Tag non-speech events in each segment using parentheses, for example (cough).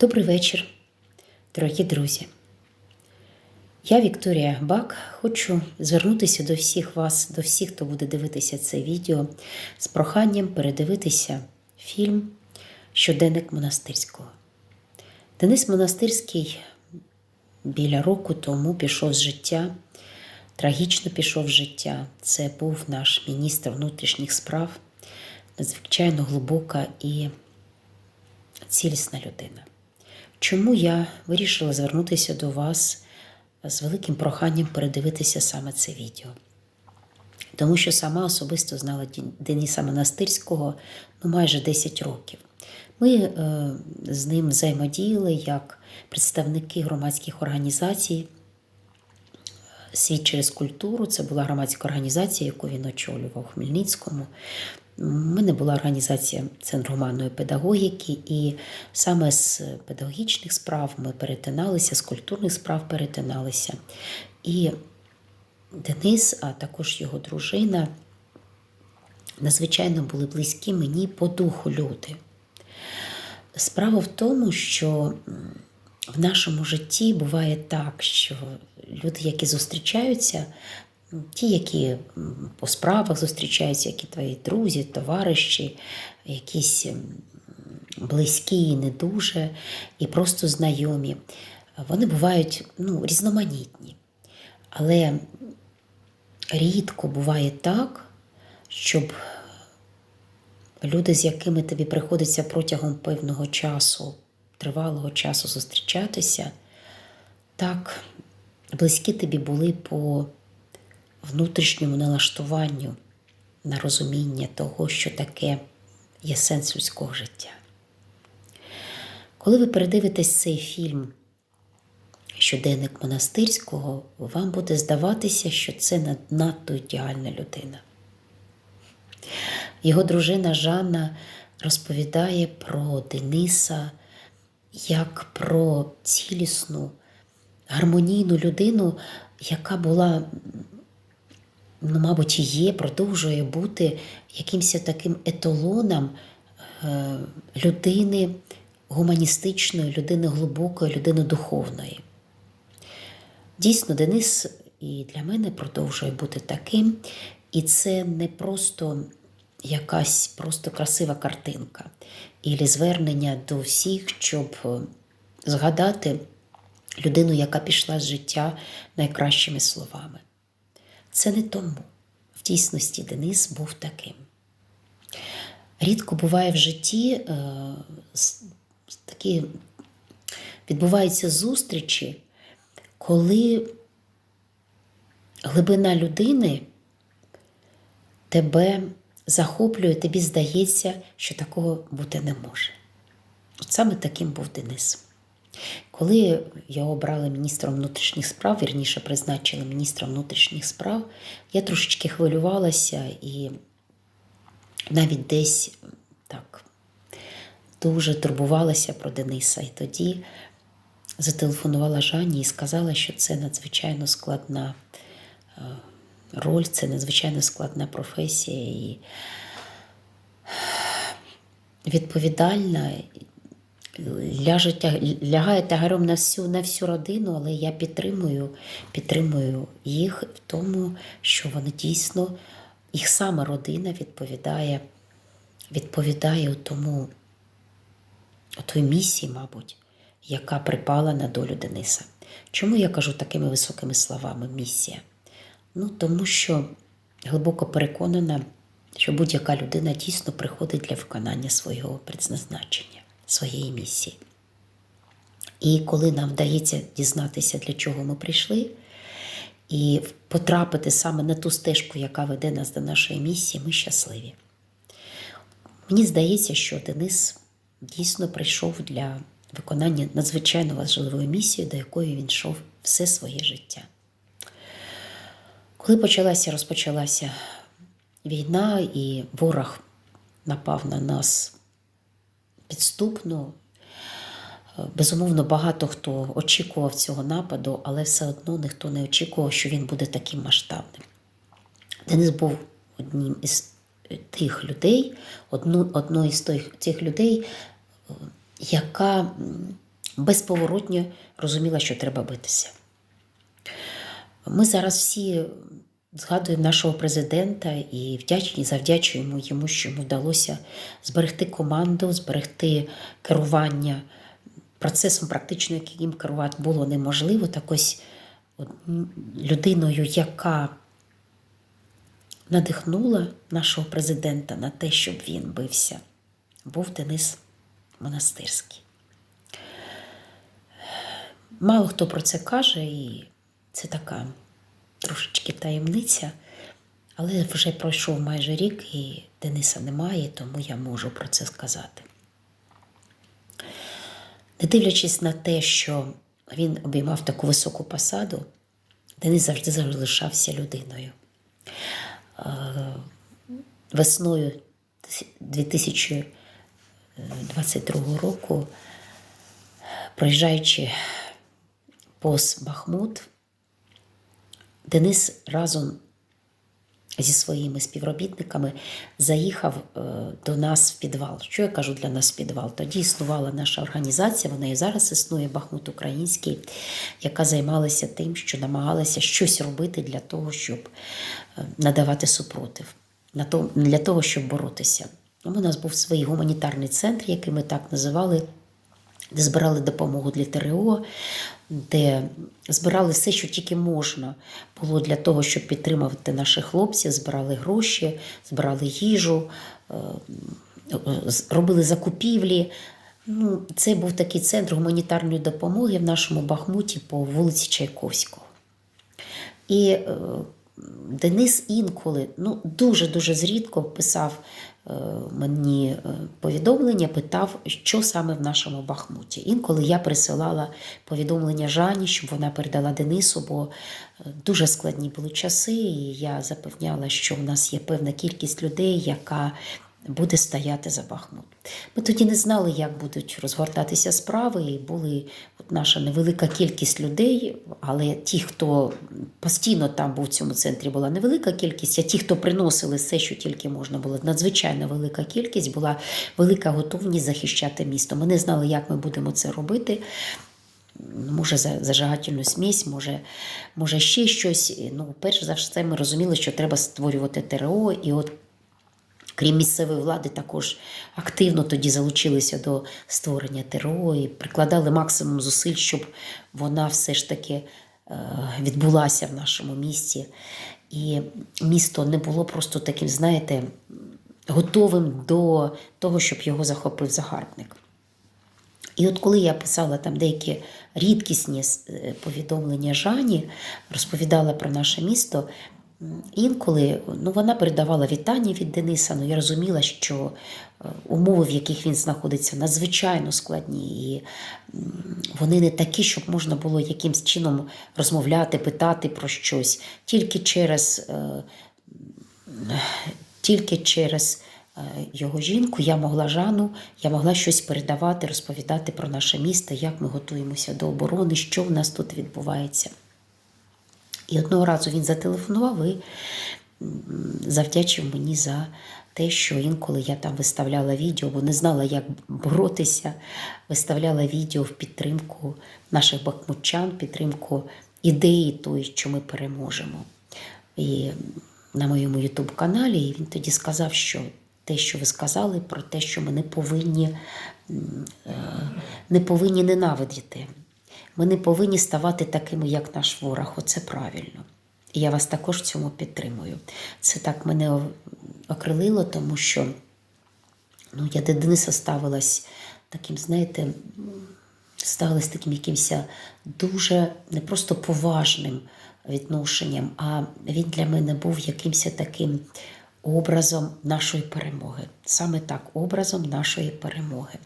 Добрий вечір, дорогі друзі. Я Вікторія Бак. Хочу звернутися до всіх вас, до всіх, хто буде дивитися це відео, з проханням передивитися фільм Щоденник монастирського. Денис Монастирський біля року тому пішов з життя, трагічно пішов з життя. Це був наш міністр внутрішніх справ, надзвичайно глибока і цілісна людина. Чому я вирішила звернутися до вас з великим проханням передивитися саме це відео? Тому що сама особисто знала Дениса Монастирського ну, майже 10 років. Ми е, з ним взаємодіяли як представники громадських організацій. Світ через культуру це була громадська організація, яку він очолював у Хмельницькому. У мене була організація Центр гуманної педагогіки, і саме з педагогічних справ ми перетиналися, з культурних справ перетиналися. І Денис, а також його дружина, надзвичайно були близькі мені по духу люди. Справа в тому, що в нашому житті буває так, що люди, які зустрічаються, ті, які по справах зустрічаються, які твої друзі, товариші, якісь близькі і не дуже, і просто знайомі, вони бувають ну, різноманітні. Але рідко буває так, щоб люди, з якими тобі приходиться протягом певного часу, тривалого часу зустрічатися, так близькі тобі були по внутрішньому налаштуванню на розуміння того, що таке є сенс людського життя. Коли ви передивитесь цей фільм Щоденник монастирського, вам буде здаватися, що це надто ідеальна людина. Його дружина Жанна розповідає про Дениса як про цілісну, гармонійну людину, яка була, ну, мабуть, і є, продовжує бути якимось таким еталоном е, людини гуманістичної, людини глибокої, людини духовної. Дійсно, Денис і для мене продовжує бути таким, і це не просто якась просто красива картинка, і звернення до всіх, щоб згадати людину, яка пішла з життя найкращими словами. Це не тому. В дійсності Денис був таким. Рідко буває в житті е, такі відбуваються зустрічі, коли глибина людини тебе захоплює, тобі здається, що такого бути не може. От саме таким був Денис. Коли його обрали міністром внутрішніх справ, вірніше призначили міністром внутрішніх справ, я трошечки хвилювалася і навіть десь так дуже турбувалася про Дениса. І тоді зателефонувала Жанні і сказала, що це надзвичайно складна роль, це надзвичайно складна професія і відповідальна. Ляже, лягає тягарем на всю на всю родину, але я підтримую підтримую їх в тому, що вони дійсно, їх сама родина відповідає відповідає тому, той місії, мабуть, яка припала на долю Дениса. Чому я кажу такими високими словами місія? Ну, тому що глибоко переконана, що будь-яка людина дійсно приходить для виконання свого предназначення, своєї місії. І коли нам вдається дізнатися, для чого ми прийшли, і потрапити саме на ту стежку, яка веде нас до нашої місії, ми щасливі. Мені здається, що Денис дійсно прийшов для виконання надзвичайно важливої місії, до якої він йшов все своє життя. Коли почалася, розпочалася війна, і ворог напав на нас підступно, безумовно, багато хто очікував цього нападу, але все одно ніхто не очікував, що він буде таким масштабним. Денис був одним із тих людей, одну, одною з тих, тих людей, яка безповоротньо розуміла, що треба битися. Ми зараз всі згадуємо нашого президента і вдячні, завдячуємо йому, що йому вдалося зберегти команду, зберегти керування процесом, практично яким керувати було неможливо. Так ось людиною, яка надихнула нашого президента на те, щоб він бився, був Денис Монастирський. Мало хто про це каже, і це така трошечки таємниця, але вже пройшов майже рік, і Дениса немає, тому я можу про це сказати. Не дивлячись на те, що він обіймав таку високу посаду, Денис завжди залишався людиною. Е, Весною 2022 року, проїжджаючи повз Бахмут, Денис разом зі своїми співробітниками заїхав е, до нас в підвал. Що я кажу для нас в підвал? Тоді існувала наша організація, вона і зараз існує Бахмут Український, яка займалася тим, що намагалася щось робити для того, щоб е, надавати супротив, для того, щоб боротися. У нас був свій гуманітарний центр, який ми так називали де збирали допомогу для ТРО, де збирали все, що тільки можна було для того, щоб підтримувати наших хлопців, збирали гроші, збирали їжу, е, робили закупівлі. Ну, це був такий центр гуманітарної допомоги в нашому Бахмуті по вулиці Чайковського. І е, Денис інколи, ну дуже-дуже зрідко писав мені е, повідомлення, питав, що саме в нашому Бахмуті. Інколи я присилала повідомлення Жані, щоб вона передала Денису, бо е, дуже складні були часи, і я запевняла, що в нас є певна кількість людей, яка буде стояти за Бахмут. Ми тоді не знали, як будуть розгортатися справи, і були от наша невелика кількість людей, але ті, хто постійно там був в цьому центрі, була невелика кількість, а ті, хто приносили все, що тільки можна було, надзвичайно велика кількість, була велика готовність захищати місто. Ми не знали, як ми будемо це робити. Може, за зажигательну смісь, може, може ще щось. Ну, перш за все, ми розуміли, що треба створювати ТРО, і от Крім місцевої влади, також активно тоді залучилися до створення ТРО і прикладали максимум зусиль, щоб вона все ж таки е, відбулася в нашому місті. І місто не було просто таким, знаєте, готовим до того, щоб його захопив загарбник. І от коли я писала там деякі рідкісні е, повідомлення Жані, розповідала про наше місто, інколи ну, вона передавала вітання від Дениса. Ну, я розуміла, що е, умови, в яких він знаходиться, надзвичайно складні. І вони не такі, щоб можна було якимсь чином розмовляти, питати про щось. Тільки через е, тільки через е, його жінку я могла Жану, я могла щось передавати, розповідати про наше місто, як ми готуємося до оборони, що в нас тут відбувається. І одного разу він зателефонував і завдячив мені за те, що інколи я там виставляла відео, бо не знала, як боротися, виставляла відео в підтримку наших бахмутчан, підтримку ідеї тої, що ми переможемо. І на моєму ютуб-каналі він тоді сказав, що те, що ви сказали, про те, що ми не повинні, е, не повинні ненавидіти. Ми не повинні ставати такими, як наш ворог. Оце правильно. І я вас також в цьому підтримую. Це так мене окрилило, тому що ну, я до Дениса ставилась таким, знаєте, ставилась таким якимось дуже не просто поважним відношенням, а він для мене був якимось таким образом нашої перемоги. Саме так, образом нашої перемоги.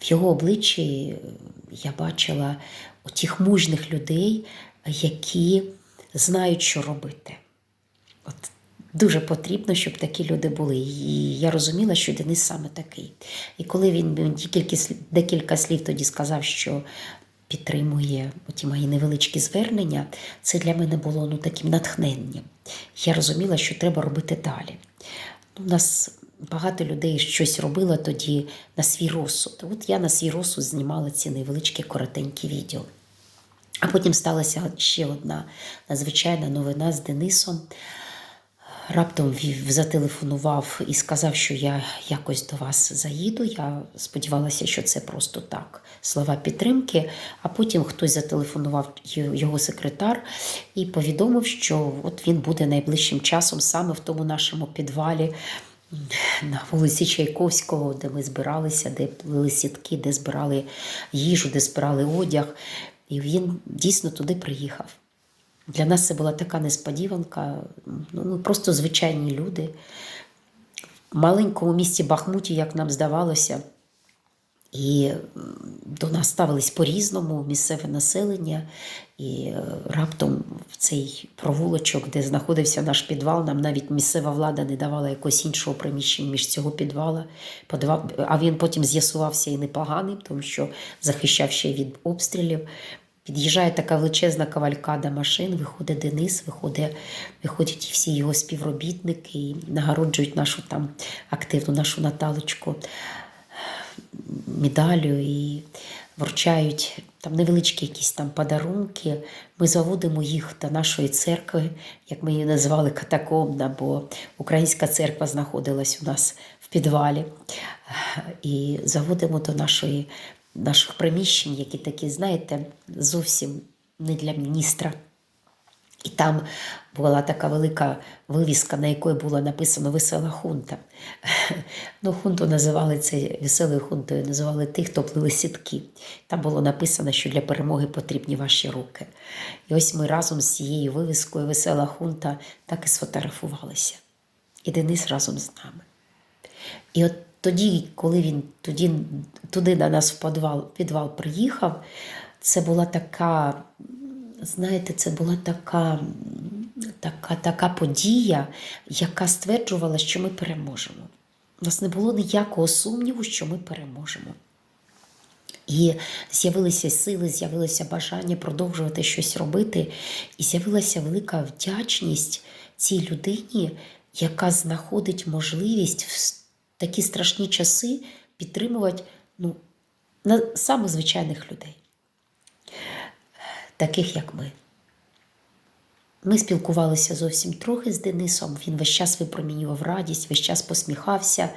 В його обличчі я бачила тих мужних людей, які знають, що робити. От дуже потрібно, щоб такі люди були. І я розуміла, що Денис саме такий. І коли він мені декілька, слів- декілька слів тоді сказав, що підтримує ті мої невеличкі звернення, це для мене було ну, таким натхненням. Я розуміла, що треба робити далі. Ну, У нас багато людей щось робило тоді на свій розсуд. От я на свій розсуд знімала ці невеличкі коротенькі відео. А потім сталася ще одна надзвичайна новина з Денисом. Раптом зателефонував і сказав, що я якось до вас заїду. Я сподівалася, що це просто так слова підтримки. А потім хтось зателефонував його секретар і повідомив, що от він буде найближчим часом саме в тому нашому підвалі на вулиці Чайковського, де ми збиралися, де плили сітки, де збирали їжу, де збирали одяг. І він дійсно туди приїхав. Для нас це була така несподіванка. Ну, ми просто звичайні люди. В маленькому місті Бахмуті, як нам здавалося, і до нас ставились по-різному місцеве населення. І е, раптом в цей провулочок, де знаходився наш підвал, нам навіть місцева влада не давала якогось іншого приміщення між цього підвала. Подавав, а він потім з'ясувався і непоганим, тому що захищав ще від обстрілів. Під'їжджає така величезна кавалькада машин, виходить Денис, виходить, виходять всі його співробітники і нагороджують нашу там активну нашу Наталочку медалю і вручають там невеличкі якісь там подарунки. Ми заводимо їх до нашої церкви, як ми її назвали катакомна, бо українська церква знаходилась у нас в підвалі. І заводимо до нашої, наших приміщень, які такі, знаєте, зовсім не для міністра. І там була така велика вивіска, на якої було написано Весела хунта. (laughs) Ну, хунту називали це веселою хунтою, називали тих, хто плили сітки. Там було написано, що для перемоги потрібні ваші руки. І ось ми разом з цією вивіскою Весела хунта так і сфотографувалися. І Денис разом з нами. І от тоді, коли він тоді, туди на нас в підвал, підвал приїхав, це була така, знаєте, це була така, така, така подія, яка стверджувала, що ми переможемо. У нас не було ніякого сумніву, що ми переможемо. І з'явилися сили, з'явилося бажання продовжувати щось робити, і з'явилася велика вдячність цій людині, яка знаходить можливість в такі страшні часи підтримувати ну, самих звичайних людей, таких як ми. Ми спілкувалися зовсім трохи з Денисом. Він весь час випромінював радість, весь час посміхався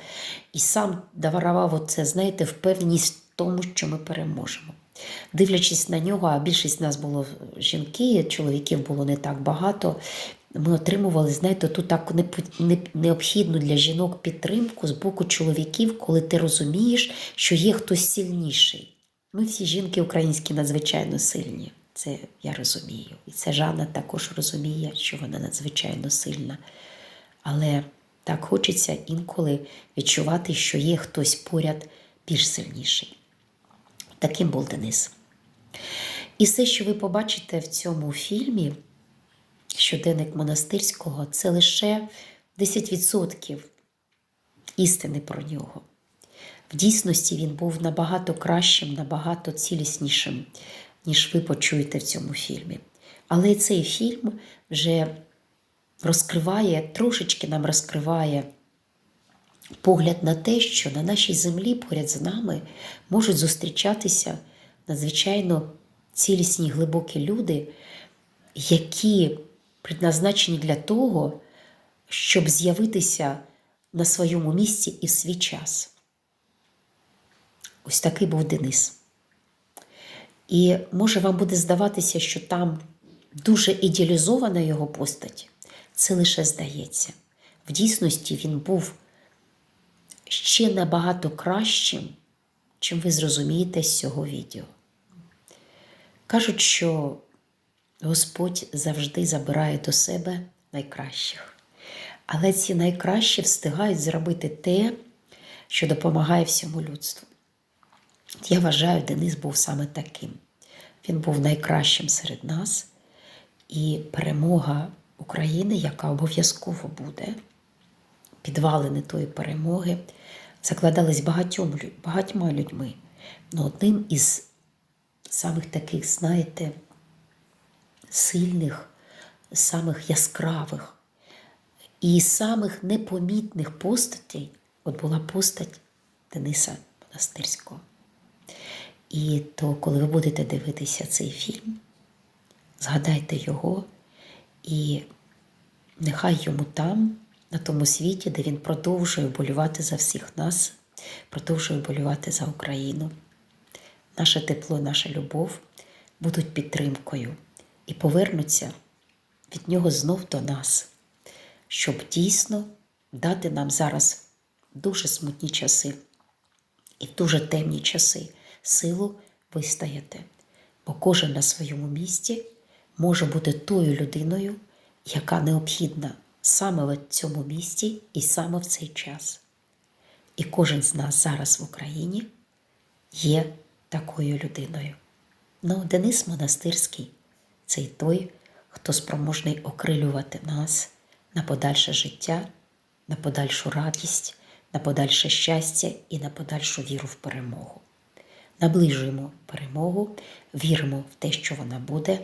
і сам даварував оце, знаєте, впевненість в тому, що ми переможемо. Дивлячись на нього, а більшість нас було жінки, чоловіків було не так багато. Ми отримували, знаєте, ту таку необхідну для жінок підтримку з боку чоловіків, коли ти розумієш, що є хтось сильніший. Ми всі жінки українські надзвичайно сильні. Це я розумію. І це Жанна також розуміє, що вона надзвичайно сильна. Але так хочеться інколи відчувати, що є хтось поряд більш сильніший. Таким був Денис. І все, що ви побачите в цьому фільмі, щоденник монастирського, це лише 10% істини про нього. В дійсності він був набагато кращим, набагато ціліснішим, ніж ви почуєте в цьому фільмі. Але цей фільм вже розкриває, трошечки нам розкриває погляд на те, що на нашій землі поряд з нами можуть зустрічатися надзвичайно цілісні глибокі люди, які предназначені для того, щоб з'явитися на своєму місці і в свій час. Ось такий був Денис. І може вам буде здаватися, що там дуже ідеалізована його постать. Це лише здається. В дійсності він був ще набагато кращим, чим ви зрозумієте з цього відео. Кажуть, що Господь завжди забирає до себе найкращих. Але ці найкращі встигають зробити те, що допомагає всьому людству. Я вважаю, Денис був саме таким. Він був найкращим серед нас, і перемога України, яка обов'язково буде, підвалини тої перемоги, закладались багатьом, багатьма людьми. Ну, одним із самих таких, знаєте, сильних, самих яскравих і самих непомітних постатей от була постать Дениса Монастирського. І то, коли ви будете дивитися цей фільм, згадайте його і нехай йому там, на тому світі, де він продовжує болювати за всіх нас, продовжує болювати за Україну. Наше тепло, наша любов будуть підтримкою і повернуться від нього знов до нас, щоб дійсно дати нам зараз дуже смутні часи і дуже темні часи силу вистояти. Бо кожен на своєму місці може бути тою людиною, яка необхідна саме в цьому місці і саме в цей час. І кожен з нас зараз в Україні є такою людиною. Ну, Денис Монастирський це й той, хто спроможний окрилювати нас на подальше життя, на подальшу радість, на подальше щастя і на подальшу віру в перемогу. Наближуємо перемогу, віримо в те, що вона буде.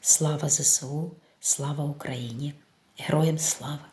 Слава ЗСУ, слава Україні! Героям слава!